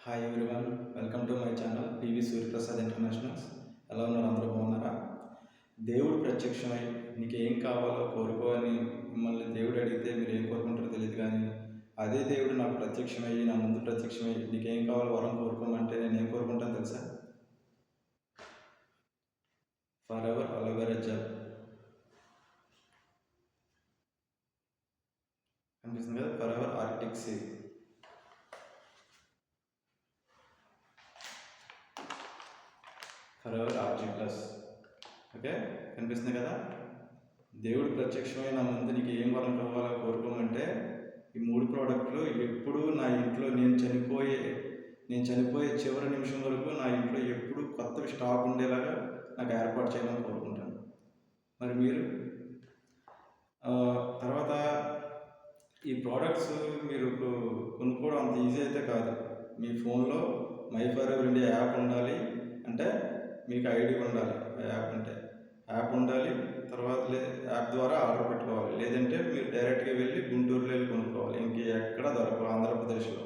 Hi everyone welcome to my channel PV Suryaprasad internationals ఎలా ఉన్నారు? అందరూ బాగున్నారా? దేవుడు ప్రత్యక్షమై నీకు ఏం కావాలో కోరుకో అని మిమ్మల్ని దేవుడు అడిగితే మీరు ఏం కోరుకుంటారో తెలియదు కానీ అదే దేవుడు నాకు ప్రత్యక్షమయ్యి నా ముందు ప్రత్యక్షమై నీకేం కావాలో వరం కోరుకోమంటే నేను ఏం కోరుకుంటాను తెలుసా? ఫర్ ఎవర్ అలవేరా జాబ్ అనిపిస్తుంది కదా? Forever arctic sea forever ARGI plus. Okay? కనిపిస్తుంది కదా? దేవుడు ప్రత్యక్షమైన ముందు నీకు ఏం వరం కావాలో కోరుకోమంటే ఈ మూడు ప్రోడక్ట్లు ఎప్పుడు నా ఇంట్లో నేను చనిపోయే నేను చనిపోయే చివరి నిమిషం వరకు నా ఇంట్లో ఎప్పుడు కొత్తవి స్టాక్ ఉండేలాగా నాకు ఏర్పాటు చేయాలని కోరుకుంటాను. మరి మీరు? తర్వాత ఈ ప్రోడక్ట్స్ మీరు కొనుక్కోవడం అంత ఈజీ అయితే కాదు. మీ ఫోన్లో my for ever India app ఉండాలి మీకు ఐడి ఉండాలి యాప్ అంటే. యాప్ ఉండాలి తర్వాత లే యాప్ ద్వారా ఆర్డర్ పెట్టుకోవాలి. లేదంటే మీరు డైరెక్ట్గా వెళ్ళి గుంటూరులో వెళ్ళి కొనుక్కోవాలి. ఇంక ఎక్కడ దొరకవు ఆంధ్రప్రదేశ్లో.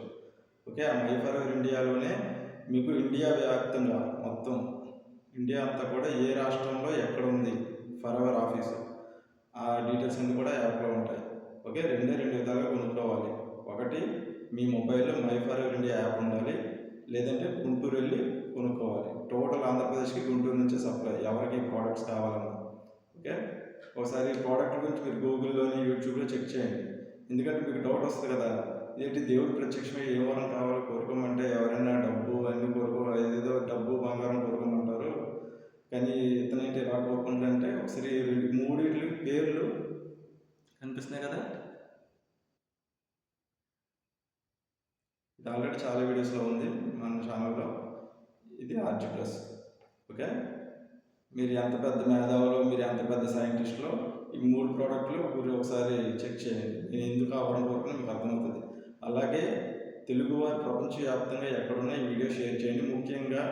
ఓకే ఆ మై ఫర్ ఇండియాలోనే మీకు ఇండియా వ్యాప్తంగా మొత్తం ఇండియా అంతా కూడా ఏ రాష్ట్రంలో ఎక్కడ ఉంది ఫర్ ఎవర్ ఆఫీసు ఆ డీటెయిల్స్ అన్నీ కూడా యాప్లో ఉంటాయి. ఓకే రెండే రెండు విధాలుగా కొనుక్కోవాలి. ఒకటి మీ మొబైల్లో మై ఫర్ ఇండియా యాప్ ఉండాలి. లేదంటే గుంటూరు వెళ్ళి కొనుక్కోవాలి. టోటల్ ఆంధ్రప్రదేశ్కి గుంటూరు నుంచి సప్లై ఎవరికి ప్రోడక్ట్స్ కావాలన్నా. ఓకే ఒకసారి ప్రోడక్ట్ గురించి మీరు గూగుల్లోని యూట్యూబ్లో చెక్ చేయండి. ఎందుకంటే మీకు డౌట్ వస్తుంది కదా. ఏంటి దేవుడు ప్రత్యక్షమై ఏ వరం కావాలో కోరుకోమంటే ఎవరైనా డబ్బు అన్ని కోరుకో ఏదేదో డబ్బు బంగారం కోరుకోమంటారు. కానీ ఇతనేంటి ఎలా కోరుకుంటారంటే ఒకసారి మూడింటి పేర్లు కనిపిస్తున్నాయి కదా ఇది ఆల్రెడీ చాలా వీడియోస్లో ఉంది మన ఛానల్లో. ఇది ఆర్జీ ప్లస్ ఓకే? మీరు ఎంత పెద్ద మేధావులో మీరు ఎంత పెద్ద సైంటిస్ట్లో ఈ మూడు ప్రోడక్ట్లు మీరు ఒకసారి చెక్ చేయండి. నేను ఎందుకు అవ్వడం కోరుకున్నా మీకు అర్థమవుతుంది. అలాగే తెలుగువారు ప్రపంచవ్యాప్తంగా ఎక్కడున్నా ఈ వీడియో షేర్ చేయండి. ముఖ్యంగా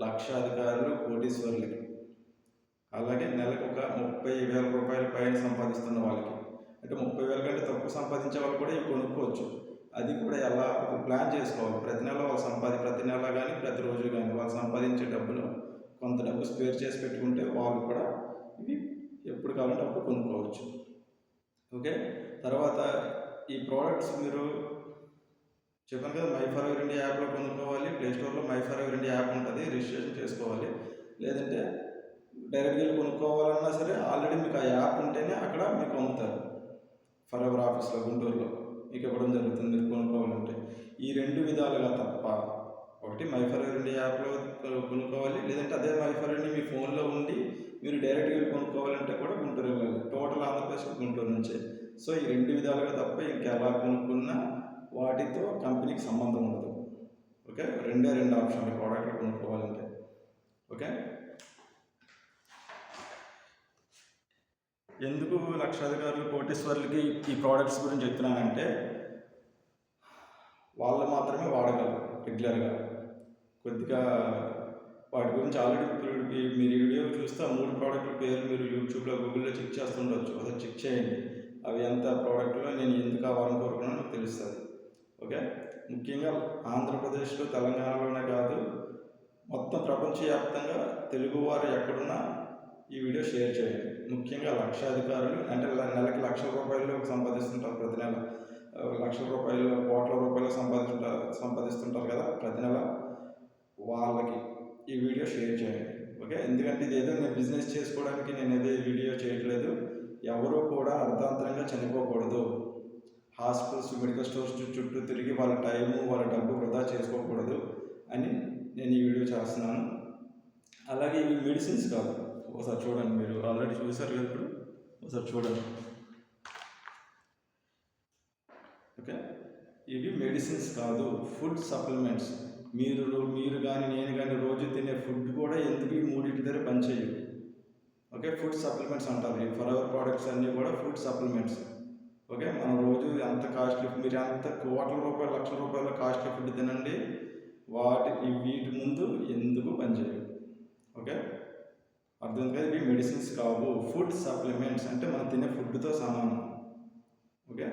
లక్షాధికారులు కోటీశ్వరులకి. అలాగే నెలకు ఒక ముప్పై వేల రూపాయల పైన సంపాదిస్తున్న వాళ్ళకి. అంటే ముప్పై వేల కంటే తక్కువ సంపాదించే వాళ్ళు కూడా ఇవి కొనుక్కోవచ్చు. అది కూడా ఎలా ఒక ప్లాన్ చేసుకోవాలి? ప్రతి నెల వాళ్ళు సంపాది ప్రతి నెల కానీ ప్రతిరోజు కానీ వాళ్ళు సంపాదించే డబ్బులు కొంత డబ్బు స్పేర్ చేసి పెట్టుకుంటే వాళ్ళు కూడా ఇవి ఎప్పుడు కావాలంటే అప్పుడు కొనుక్కోవచ్చు. ఓకే? తర్వాత ఈ ప్రోడక్ట్స్ మీరు చెప్పాను కదా మై ఫర్ ఎవర్ ఇండియా యాప్లో కొనుక్కోవాలి ప్లే స్టోర్లో my for ever India app ఉంటుంది రిజిస్ట్రేషన్ చేసుకోవాలి. లేదంటే డైరెక్ట్గా వెళ్ళి కొనుక్కోవాలన్నా సరే ఆల్రెడీ మీకు ఆ యాప్ ఉంటేనే అక్కడ మీకు అమ్ముతారు. ఫర్ ఎవర్ ఆఫీస్లో గుంటూరులో. మీకు ఇవ్వడం జరుగుతుంది మీరు కొనుక్కోవాలంటే. ఈ రెండు విధాలుగా తప్ప ఒకటి మై ఫర్ ఇండియా యాప్లో కొనుక్కోవాలి లేదంటే అదే మై ఫర్ ఇండియా మీ ఫోన్లో ఉండి మీరు డైరెక్ట్గా కొనుక్కోవాలంటే కూడా గుంటూరు వెళ్ళాలి. టోటల్ ఆంధ్రప్రదేశ్ గుంటూరు నుంచే. సో ఈ రెండు విధాలుగా తప్ప ఇంకెలా కొనుక్కున్నా వాటితో కంపెనీకి సంబంధం ఉండదు. ఓకే? రెండే రెండు ఆప్షన్లు ప్రోడక్ట్లు కొనుక్కోవాలంటే. ఓకే? ఎందుకు లక్షాధికారులు కోటీశ్వరులకి ఈ ప్రోడక్ట్స్ గురించి చెప్తున్నానంటే వాళ్ళు మాత్రమే వాడగలరు రెగ్యులర్గా. కొద్దిగా వాటి గురించి ఆల్రెడీ ఇప్పుడు మీరు వీడియో చూస్తే ఆ మూడు ప్రోడక్ట్ల పేర్లు మీరు యూట్యూబ్లో గూగుల్లో చెక్ చేస్తుండొచ్చు. అసలు చెక్ చేయండి. అవి ఎంత ప్రోడక్ట్లో నేను ఎందుకు అవ్వాలని కోరుకున్నాను కోరుకున్నానో నాకు తెలుస్తుంది. ఓకే? ముఖ్యంగా ఆంధ్రప్రదేశ్లో తెలంగాణలోనే కాదు మొత్తం ప్రపంచవ్యాప్తంగా తెలుగువారు ఎక్కడున్నా ఈ వీడియో షేర్ చేయండి. ముఖ్యంగా లక్షాధికారులు అంటే నెలకు నెలకి లక్షల రూపాయలు సంపాదిస్తుంటారు ప్రతి నెల. లక్షల రూపాయలు కోట్ల రూపాయలు సంపాదిస్తుంటారు సంపాదిస్తుంటారు కదా ప్రతి నెల. వాళ్ళకి ఈ వీడియో షేర్ చేయండి. ఓకే? ఎందుకంటే ఇది ఏదో నేను బిజినెస్ చేసుకోవడానికి నేను ఏదో వీడియో చేయట్లేదు. ఎవరూ కూడా అర్ధాంతరంగా చనిపోకూడదు. హాస్పిటల్స్ మెడికల్ స్టోర్స్ చుట్టూ తిరిగి వాళ్ళ టైము వాళ్ళ డబ్బు వృధా చేసుకోకూడదు అని నేను ఈ వీడియో చేస్తున్నాను. అలాగే ఇవి మెడిసిన్స్ కాదు. ఒకసారి చూడండి మీరు. ఆల్రెడీ చూసారు కదా ఇప్పుడు? ఒకసారి చూడండి. ఓకే ఇవి మెడిసిన్స్ కాదు ఫుడ్ సప్లిమెంట్స్ మీరు మీరు కానీ నేను కానీ రోజు తినే ఫుడ్ కూడా ఎందుకు మూడింటి దగ్గర పనిచేయదు ఓకే ఫుడ్ సప్లిమెంట్స్ అంటారు. ఈ ఫర్ అవర్ ప్రోడక్ట్స్ అన్నీ కూడా ఫుడ్ సప్లిమెంట్స్ ఓకే మనం రోజు ఎంత కాస్ట్లీ మీరు ఎంత కోట్ల రూపాయలు లక్షల రూపాయల కాస్ట్లీ ఫుడ్ తినండి వాటి వీటి ముందు ఎందుకు పనిచేయవు ఓకే అర్థం కాదు. ఇవి మెడిసిన్స్ కావు. ఫుడ్ సప్లిమెంట్స్ అంటే మనం తినే ఫుడ్తో సమానం. ఓకే